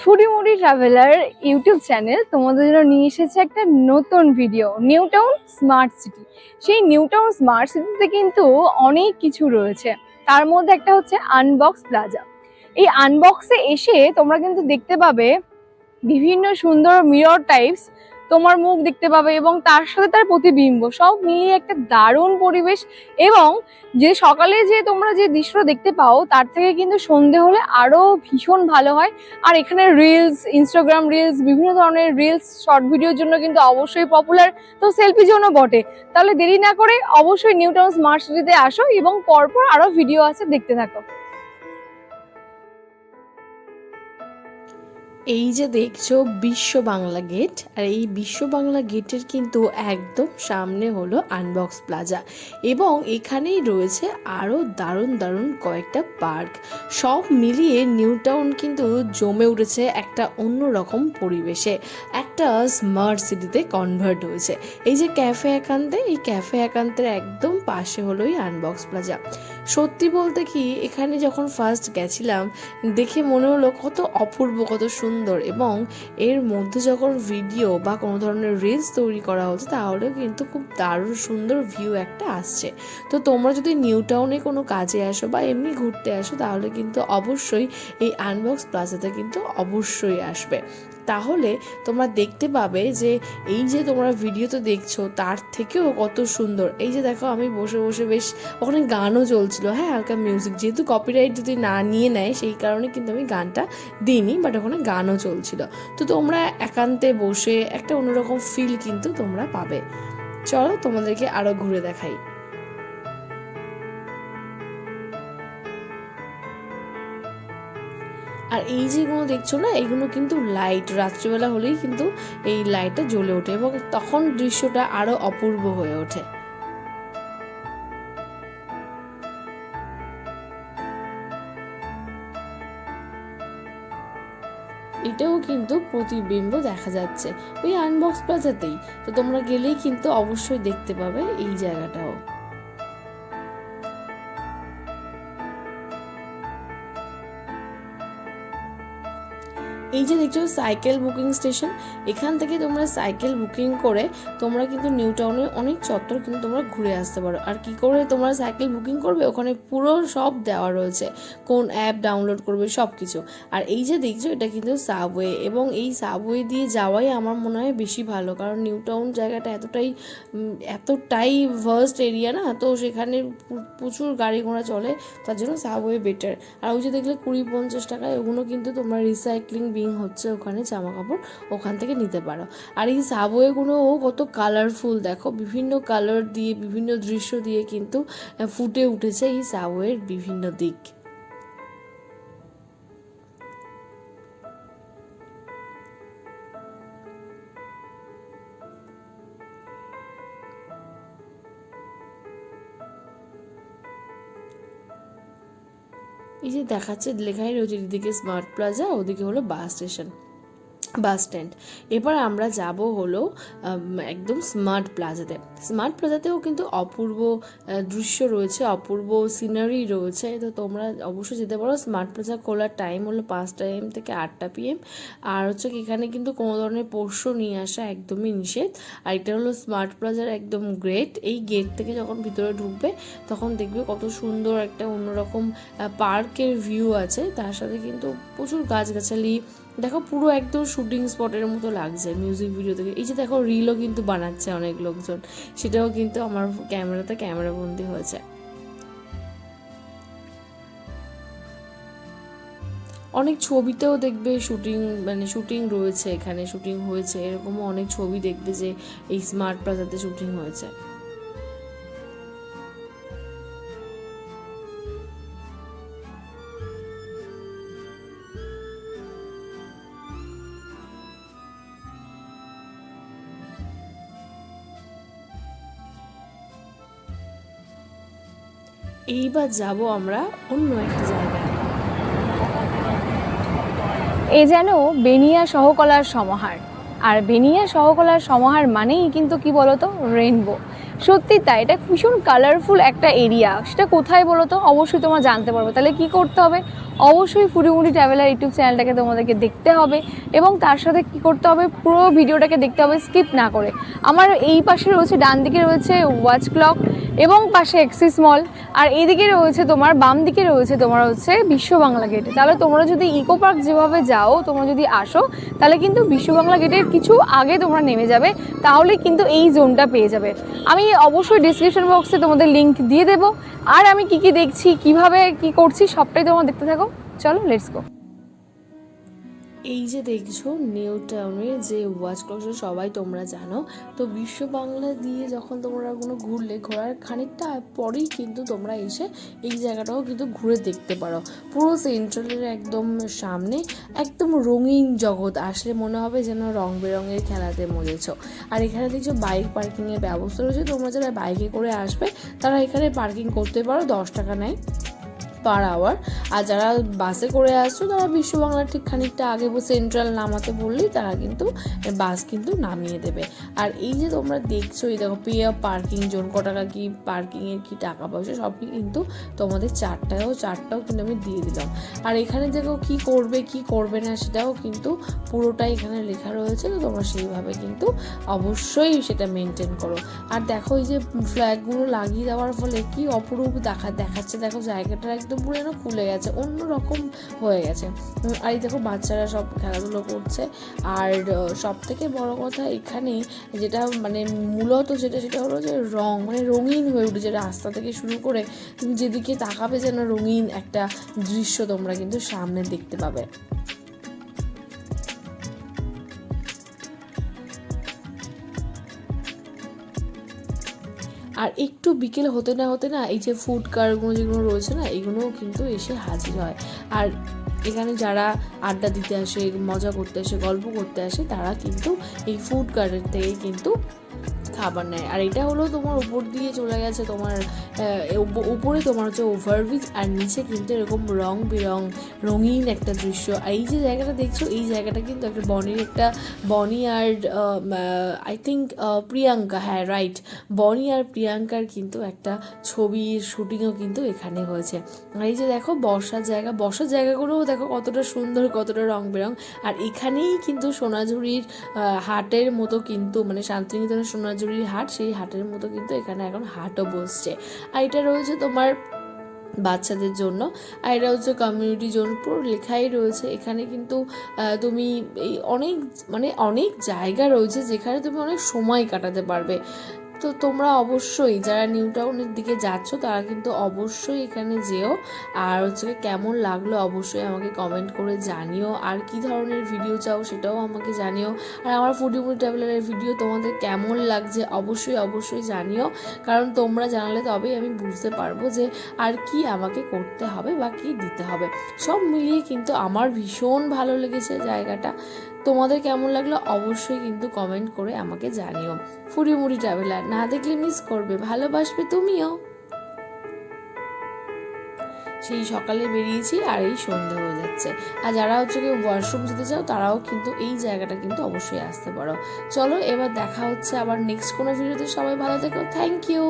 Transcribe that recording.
Foodie Moody Traveller YouTube channel তোমাদের জন্য নিয়ে এসেছে একটা নতুন video New Town smart city সেই নিউ টাউন স্মার্ট সিটিতে কিন্তু অনেক কিছু রয়েছে। তার মধ্যে একটা হচ্ছে আনবক্স প্লাজা এই আনবক্সে এসে তোমরা কিন্তু দেখতে পাবে বিভিন্ন সুন্দর মিরর টাইপস তোমার মুখ দেখতে পাবে এবং তার সাথে তার প্রতিবিম্ব। সব মিলিয়ে একটা দারুণ পরিবেশ এবং যে সকালে যে তোমরা যে দৃশ্যটা দেখতে পাও, তার থেকে কিন্তু সন্ধে হলে আরও ভীষণ ভালো হয়। আর এখানে রিলস ইনস্টাগ্রাম রিলস বিভিন্ন ধরনের রিলস শর্ট ভিডিওর জন্য কিন্তু অবশ্যই পপুলার তো সেলফির জন্য বটে। তাহলে দেরি না করে অবশ্যই নিউ স্মার্ট সিটিতে আসো এবং পরপর আরও ভিডিও আছে দেখতে থাকো। এই যে দেখছ বিশ্ব বাংলা গেট, আর এই বিশ্ব বাংলা গেটের কিন্তু একদম সামনে হলো আনবক্স প্লাজা এবং এখানেই রয়েছে আরও দারুণ দারুণ কয়েকটা পার্ক। সব মিলিয়ে নিউ টাউন কিন্তু জমে উঠেছে একটা অন্যরকম পরিবেশে। একটা স্মার্ট সিটিতে কনভার্ট হয়েছে। এই যে ক্যাফে একান্তে, এই ক্যাফে একান্তের একদম পাশে হলো এই আনবক্স প্লাজা। সত্যি বলতে কি, এখানে যখন ফার্স্ট গেছিলাম, দেখে মনে হলো কত অপূর্ব, কত সুন্দর এবং এর মধ্যে যখন ভিডিও বা কোনো ধরনের রিলস তৈরি করা হচ্ছে তাহলে কিন্তু খুব দারুণ সুন্দর ভিউ একটা আসছে। তো তোমরা যদি নিউ টাউনে কোনো কাজে আসো বা এমনি ঘুরতে আসো, তাহলে কিন্তু অবশ্যই এই আনবক্স প্লাজাতে কিন্তু অবশ্যই আসবে। তাহলে তোমরা দেখতে পাবে যে এই যে তোমরা ভিডিওতে দেখছ, তার থেকেও কত সুন্দর। এই যে দেখো, আমি বসে বসে বেশ ওখানে গানও চলছিল। হ্যাঁ হালকা মিউজিক যেহেতু কপিরাইট যদি না নিয়ে নেয়, সেই কারণে কিন্তু আমি গানটা দিইনি বাট ওখানে গানও চলছিল। তো তোমরা একান্তে বসে একটা অন্যরকম ফিল কিন্তু তোমরা পাবে। চলো তোমাদেরকে আরও ঘুরে দেখাই। আর এই যেগুলো দেখছ না, এগুলো কিন্তু লাইট রাত্রিবেলা হলেই কিন্তু এই লাইটটা জ্বলে ওঠে এবং তখন দৃশ্যটা আরও অপূর্ব হয়ে ওঠে। এটাও কিন্তু প্রতিবিম্ব দেখা যাচ্ছে। ওই আনবক্স প্লাজাতেই তো তোমরা গেলেই কিন্তু অবশ্যই দেখতে পাবে এই জায়গাটাও। এই যে দেখছ সাইকেল বুকিং স্টেশন, এখান থেকে তোমরা সাইকেল বুকিং করে তোমরা কিন্তু নিউ টাউনের অনেক চত্বর কিন্তু তোমরা ঘুরে আসতে পারো। আর কি করে তোমরা সাইকেল বুকিং করবে? ওখানে পুরো সব দেওয়া রয়েছে। কোন অ্যাপ ডাউনলোড করবে? সব কিছু আর এই যে দেখছ, এটা কিন্তু সাবওয়ে। এবং এই সাবওয়ে দিয়ে যাওয়াই আমার মনে হয় বেশি ভালো। কারণ নিউ টাউন জায়গাটা এতটাই এতটাই ভার্স্ট এরিয়া না, তো সেখানে প্রচুর গাড়ি ঘোড়া চলে, তার জন্য সাবওয়ে বেটার। আর ওই যে দেখলে কুড়ি পঞ্চাশ টাকায় ওগুলো কিন্তু তোমরা রিসাইক্লিং হচ্ছে ওখানে জামা কাপড় ওখান থেকে নিতে পারো। আর এই সাবওয়েগুলো কত কালারফুল দেখো বিভিন্ন কালার দিয়ে, বিভিন্ন দৃশ্য দিয়ে কিন্তু ফুটে উঠেছে এই সাবওয়ের বিভিন্ন দিক। এই যে দেখাচ্ছে লেখাই রয়েছে এদিকে স্মার্ট প্লাজা ওদিকে হলো বাস স্টেশন। Bus stand. এবার আমরা যাব হলো একদম স্মার্ট প্লাজাতে। স্মার্ট প্লাজাতেও কিন্তু অপূর্ব দৃশ্য রয়েছে, অপূর্ব সিনারি রয়েছে। তো তোমরা অবশ্যই যেতে পারো। স্মার্ট প্লাজা খোলার টাইম হলো পাঁচটা এম থেকে আটটা পিএম আর হচ্ছে এখানে কিন্তু কোনো ধরনের পোষ্য নিয়ে আসা একদমই নিষেধ। আর এটা হলো স্মার্ট প্লাজার একদম গ্রেট এই গেট থেকে যখন ভিতরে ঢুকবে, তখন দেখবে কত সুন্দর একটা অন্যরকম পার্কের ভিউ আছে। তার সাথে কিন্তু প্রচুর গাছগাছালি। দেখো পুরো একদম শুটিং স্পটের মতো লাগছে মিউজিক ভিডিও থেকে। এই যে দেখো রিলও কিন্তু বানাচ্ছে অনেক লোকজন। সেটাও কিন্তু আমার ক্যামেরাতে ক্যামেরা বন্দি হয়েছে। অনেক ছবিতেও দেখবে শুটিং মানে শুটিং রয়েছে এখানে, শুটিং হয়েছে। এরকমও অনেক ছবি দেখবে যে এই স্মার্ট প্লাজাতে শুটিং হয়েছে। এইবার যাব আমরা অন্য একটা জায়গায়। এ যেন বেনিয়া সহকলার সমাহার। আর বেনিয়া সহকলার সমাহার মানেই কিন্তু কি বলতো? রেনবো সত্যি তাই, এটা ভীষণ কালারফুল একটা এরিয়া সেটা কোথায় বলো তো অবশ্যই তোমরা জানতে পারব। তাহলে কি করতে হবে? অবশ্যই ফুডিমুডি ট্রাভেলার ইউটিউব চ্যানেলটাকে তোমাদেরকে দেখতে হবে এবং তার সাথে কি করতে হবে, পুরো ভিডিওটাকে দেখতে হবে স্কিপ না করে। আমার এই পাশে রয়েছে, ডান দিকে রয়েছে ওয়াচ ক্লক এবং পাশে এক্সিস মল আর এইদিকে রয়েছে তোমার, বাম দিকে রয়েছে তোমার হচ্ছে বিশ্ব বাংলা গেট তাহলে তোমরা যদি ইকো পার্ক যেভাবে যাও, তোমরা যদি আসো, তাহলে কিন্তু বিশ্ব বাংলা গেটের কিছু আগে তোমরা নেমে যাবে, তাহলে কিন্তু এই জোনটা পেয়ে যাবে। আমি অবশ্যই ডিসক্রিপশন বক্সে তোমাদের লিঙ্ক দিয়ে দেবো আর আমি কি কি দেখছি, কীভাবে কি করছি, সবটাই তোমার দেখতে থাকো। চলো লেটস গো এই যে দেখছ নিউ টাউনের যে ওয়াচ ক্লকটা সবাই তোমরা জানো। তো বিশ্ব বাংলা দিয়ে যখন তোমরা কোনো ঘুরলে, ঘোরার খানিকটা পরেই কিন্তু তোমরা এসে এই জায়গাটাও কিন্তু ঘুরে দেখতে পারো। পুরো সেন্ট্রালের একদম সামনে একদম রঙিন জগৎ, আসলে মনে হবে যেন রং বেরঙের খেলাতে মজেছ। আর এখানে দেখছ বাইক পার্কিংয়ের ব্যবস্থা রয়েছে। তোমরা যারা বাইকে করে আসবে, তারা এখানে পার্কিং করতে পারো, দশ টাকা নেয়। Per hour. আর যারা বাসে করে আসছো, তারা বিশ্ব বাংলার ঠিক খানিকটা আগে সেন্ট্রাল নামাতে বললেই তারা কিন্তু বাস কিন্তু নামিয়ে দেবে। আর এই যে তোমরা দেখছ এই দেখো পে পার্কিং জোন, ক টাকা কি পার্কিংয়ের কি টাকা পয়সা সবই কিন্তু তোমাদের চারটাও চারটাও কিন্তু আমি দিয়ে দিলাম। আর এখানে দেখো কি করবে কি করবে না সেটাও কিন্তু পুরোটাই এখানে লেখা রয়েছে, তো তোমরা সেইভাবে কিন্তু অবশ্যই সেটা মেনটেন করো। আর দেখো এই যে ফ্ল্যাগগুলো লাগিয়ে দেওয়ার ফলে কি অপরূপ দেখা, দেখাচ্ছে, দেখো জায়গাটা একদম পুরো যেন খুলে গেছে অন্য রকম হয়ে গেছে। আর এই দেখো বাচ্চারা সব খেলাধুলো করছে। আর সব থেকে বড়ো কথা এখানে যেটা মানে মূলত যেটা, সেটা হলো যে রং মানে রঙিন হয়ে উঠেছে রাস্তা থেকে শুরু করে তুমি যেদিকে তাকাবে যেন রঙিন একটা দৃশ্য তোমরা কিন্তু সামনে দেখতে পাবে। আর একটু বিকেল হতে না হতে না এই যে ফুড কারগুলো যেগুলো রয়েছে না, এগুলোও কিন্তু এসে হাজির হয়। আর এখানে যারা আড্ডা দিতে আসে, মজা করতে আসে, গল্প করতে আসে, তারা কিন্তু এই ফুড কার্টের থেকে কিন্তু খাবার নেয়। আর এটা হলো তোমার উপর দিয়ে চলে গেছে তোমার উপরে তোমার হচ্ছে ওভারব্রিজ আর নিচে কিন্তু এরকম রং বেরং, রঙিন একটা দৃশ্য। আর এই যে জায়গাটা দেখছ, এই জায়গাটা কিন্তু একটা বনির একটা, বনি আর আই থিঙ্ক প্রিয়াঙ্কা হ্যাঁ রাইট বনি আর প্রিয়াঙ্কার কিন্তু একটা ছবির শুটিংও কিন্তু এখানে হয়েছে। আর এই যে দেখো বর্ষার জায়গা বর্ষার জায়গাগুলোও দেখো কতটা সুন্দর, কতটা রং বেরং। আর এখানেই কিন্তু সোনাঝুরির হাটের মতো কিন্তু মানে শান্তিনিকেতনের সোনাঝুরির হাট, সেই হাটের মতো কিন্তু এখানে এখন হাটও বসছে। আর এটা রয়েছে তোমার বাচ্চাদের জন্য, আর এটা হচ্ছে কমিউনিটি জোন পুরো লেখাই রয়েছে। এখানে কিন্তু তুমি এই অনেক মানে অনেক জায়গা রয়েছে যেখানে তুমি অনেক সময় কাটাতে পারবে। তো তোমরা অবশ্যই যারা নিউ টাউনের দিকে যাচ্ছ, তারা কিন্তু অবশ্যই এখানে যেও। আর হচ্ছে কেমন লাগল অবশ্যই আমাকে কমেন্ট করে জানিও। আর কি ধরনের ভিডিও চাও সেটাও আমাকে জানিও। আর আমার ফুডিমুডি ট্রাভেলারের ভিডিও তোমাদের কেমন লাগছে অবশ্যই অবশ্যই জানিও। কারণ তোমরা জানালে তবেই আমি বুঝতে পারব যে আর কি আমাকে করতে হবে বা কি দিতে হবে। সব মিলিয়ে কিন্তু আমার ভীষণ ভালো লেগেছে জায়গাটা। তোমাদের কেমন লাগল অবশ্যই কিন্তু কমেন্ট করে আমাকে জানিও। ফুরি মুড়ি ট্রাভেলার না দেখলে মিস করবে, ভালোবাসবে তুমিও। সেই সকালে বেরিয়েছি আর এই সন্ধে হয়ে যাচ্ছে। আর যারা হচ্ছে কি ওয়াশরুম যেতে চাও, তারাও কিন্তু এই জায়গাটা কিন্তু অবশ্যই আসতে পারো। চলো, এবার দেখা হচ্ছে আবার নেক্সট কোনো ভিডিওতে সবাই ভালো থেকো থ্যাংক ইউ